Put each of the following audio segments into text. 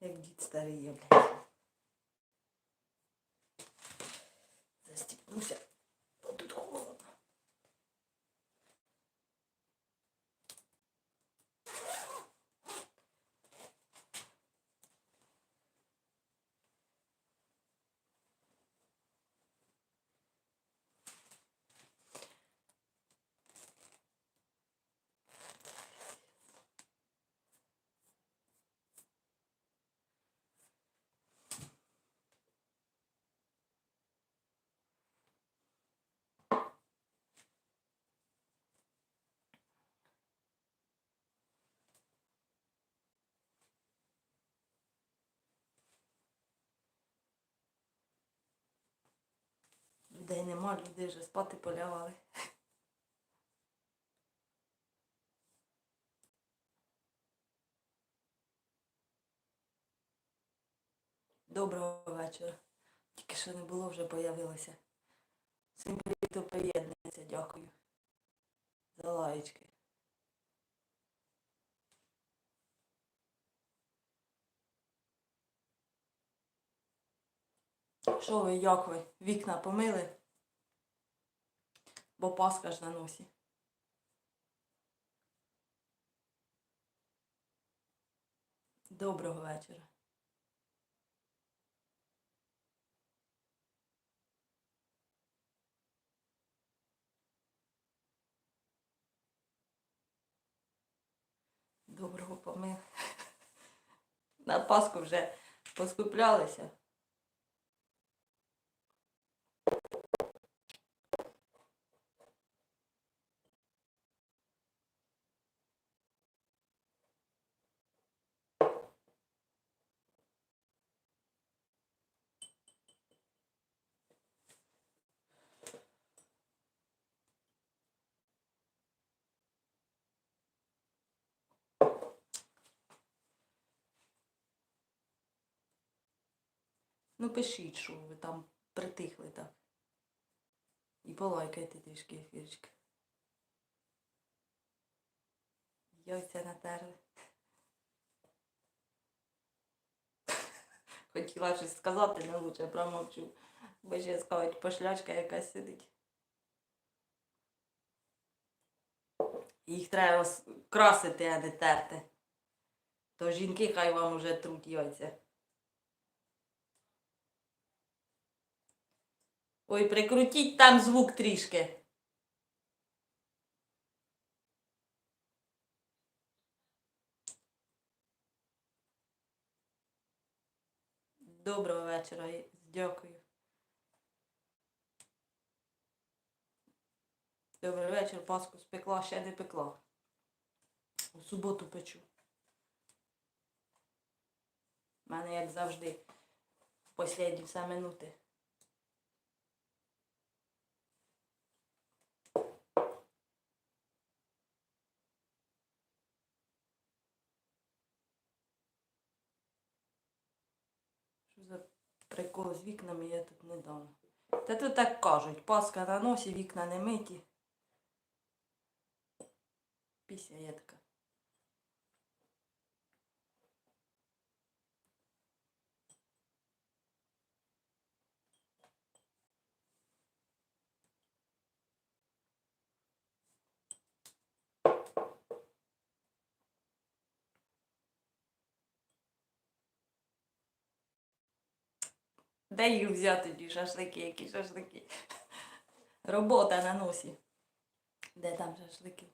Hem git darayı Людей нема, люди вже спати полягали. Доброго вечора. Тільки що не було, вже появилося. Всім хто приєднується, дякую. За лаєчки. Що ви, як ви? Вікна помили? Бо Пасха ж на носі. Доброго вечора. Доброго помили. На Пасху вже поскуплялися. Ну пишіть, що ви там притихли так. І полайкайте трішки ефірчик. Яйця натерли. Хотіла щось сказати, але лучше промовчу. Бо ще скажуть, пошлячка якась сидить. Їх треба красити, а не терти. То жінки хай вам уже труть яйця. Ой, прикрутіть там звук трішки. Доброго вечора, дякую. Добрий вечір, паску спекла, ще не пекла. У суботу печу. У мене, як завжди, останні все минути. Що за прикол з вікнами я тут недавно. Та тут так кажуть, паска на носі, вікна не миті. Пісня є така. Де їх взяти ті шашлики, які шашлики? Робота на носі. Де там шашлики?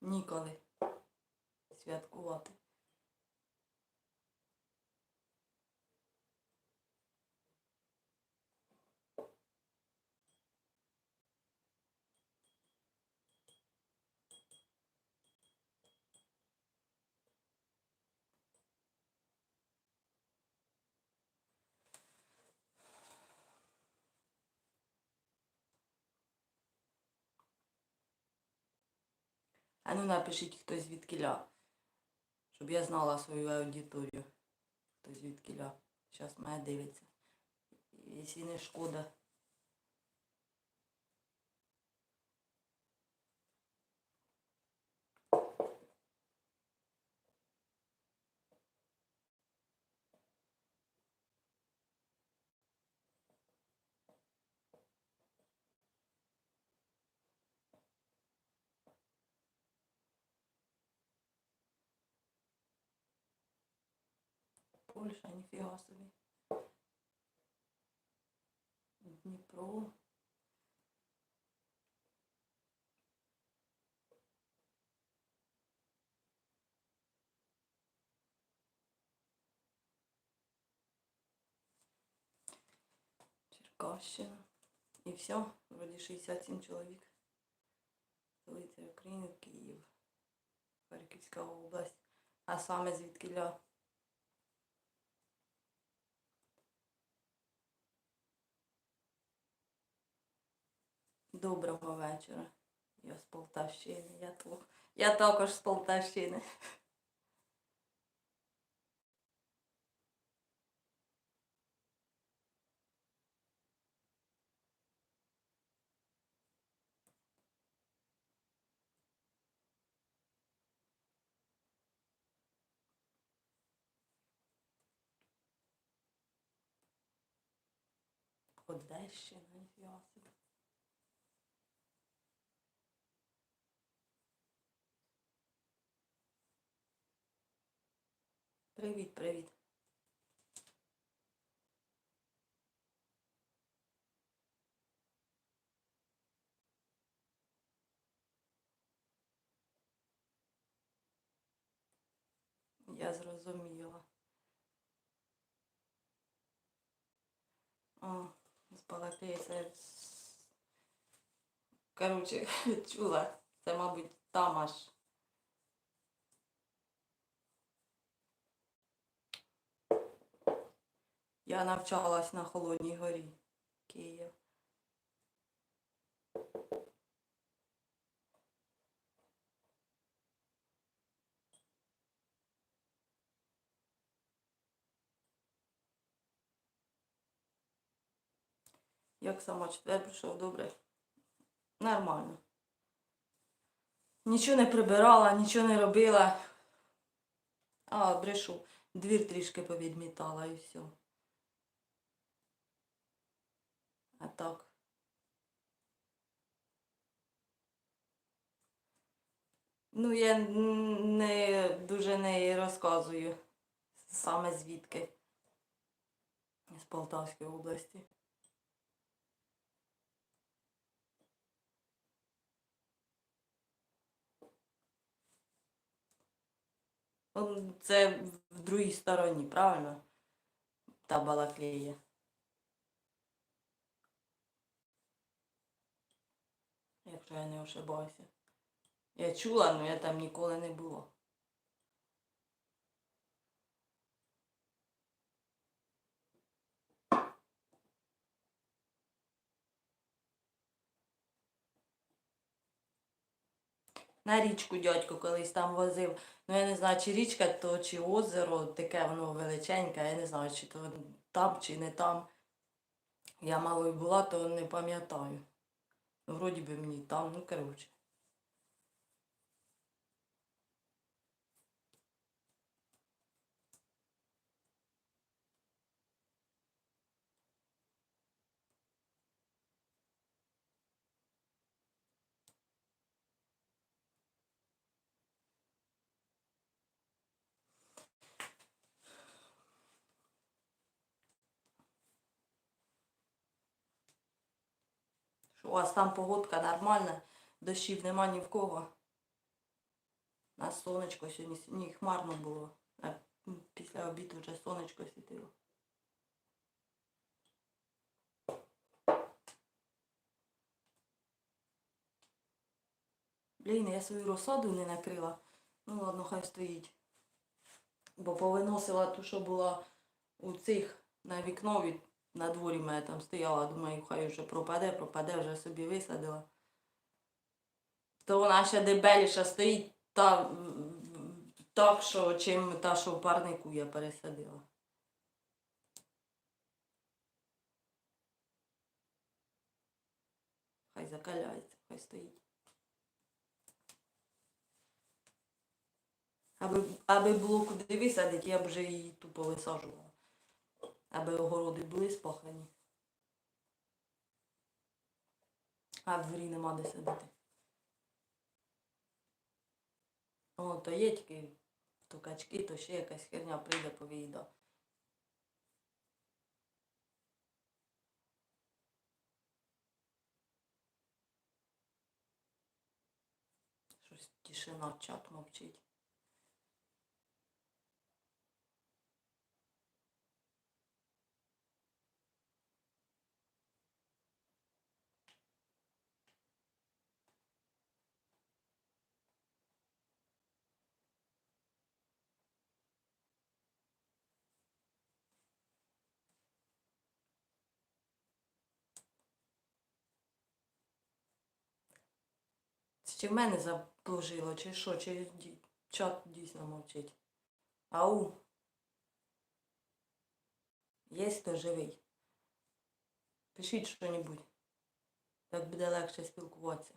Ніколи святкувати. А ну напишіть хтось звідкіля, щоб я знала свою аудиторію. Хто звідкіля. Зараз мене дивиться. Якщо не шкода. Польща, ніфіга собі. Дніпро. Черкащина. І все, вроді 67 чоловік. Столиця України, Київ. Харківська область. А саме звідкиля? Доброго вечора. Я з Полтавщини. Я, я також з Полтавщини. Одещина, ніфіга собі. Привіт, привіт. Я зрозуміла. О, з Балаклеї це... Коротше, чула. Це, мабуть, там аж. Я навчалась на Холодній горі. Київ. Як сама четвер прийшов, добре. Нормально. Нічого не прибирала, нічого не робила. А, брешу. Двір трішки повідмітала і все. А так. Ну, я не дуже не розказую саме звідки. З Полтавської області. Це в другій стороні, правильно? Та балаклея. Якщо я не ошибаюся. Я чула, але я там ніколи не була. На річку дядько колись там возив. Ну я не знаю, чи річка, то чи озеро, таке воно величеньке, я не знаю, чи то там, чи не там. Я малою була, то не пам'ятаю. Вроді би мені там, ну коротше. У вас там погодка нормальна, дощів нема ні в кого. У нас сонечко сьогодні ні хмарно було. Після обіду вже сонечко світило. Блін, я свою розсаду не накрила. Ну ладно, хай стоїть. Бо повиносила ту, що була у цих на вікно від на дворі в мене там стояла, думаю, хай вже пропаде, пропаде, вже собі висадила. То вона ще дебеліша стоїть та, так, що чим та, що в парнику я пересадила. Хай закаляється, хай стоїть. Аби, аби було куди висадити, я б вже її тупо висаджувала аби огороди були спахані. А в дворі нема де сидити. О, то є тільки токачки, то ще якась херня прийде повіїда. Щось тишина чат мовчить. Чи в мене заблужило, чи що, чи чат дійсно мовчить. Ау. Є хто живий? Пишіть що-небудь. Так буде легше спілкуватися.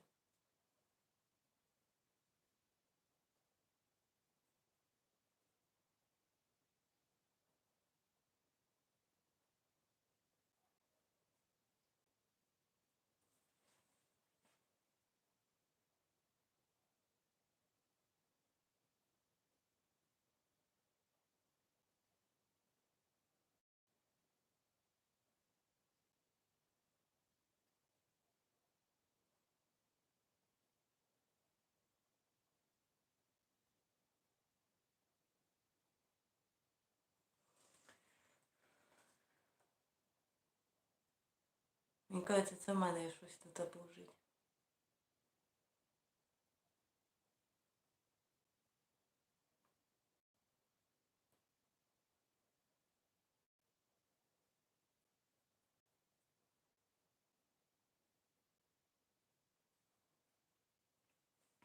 Мені кажеться, це в мене є щось тут положить.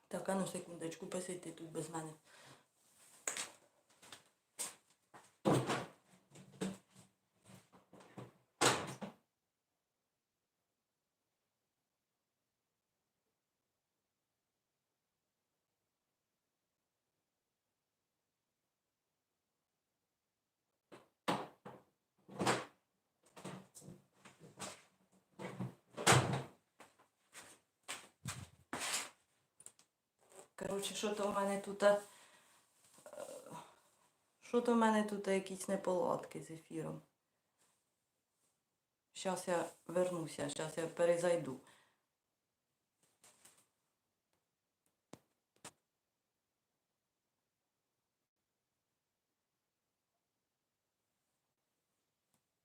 Так, а ну секундочку, посидьте тут без мене. Коротше, що то в мене тут. е, Що то в мене тут якісь неполадки з ефіром. Зараз я вернуся, зараз я перезайду.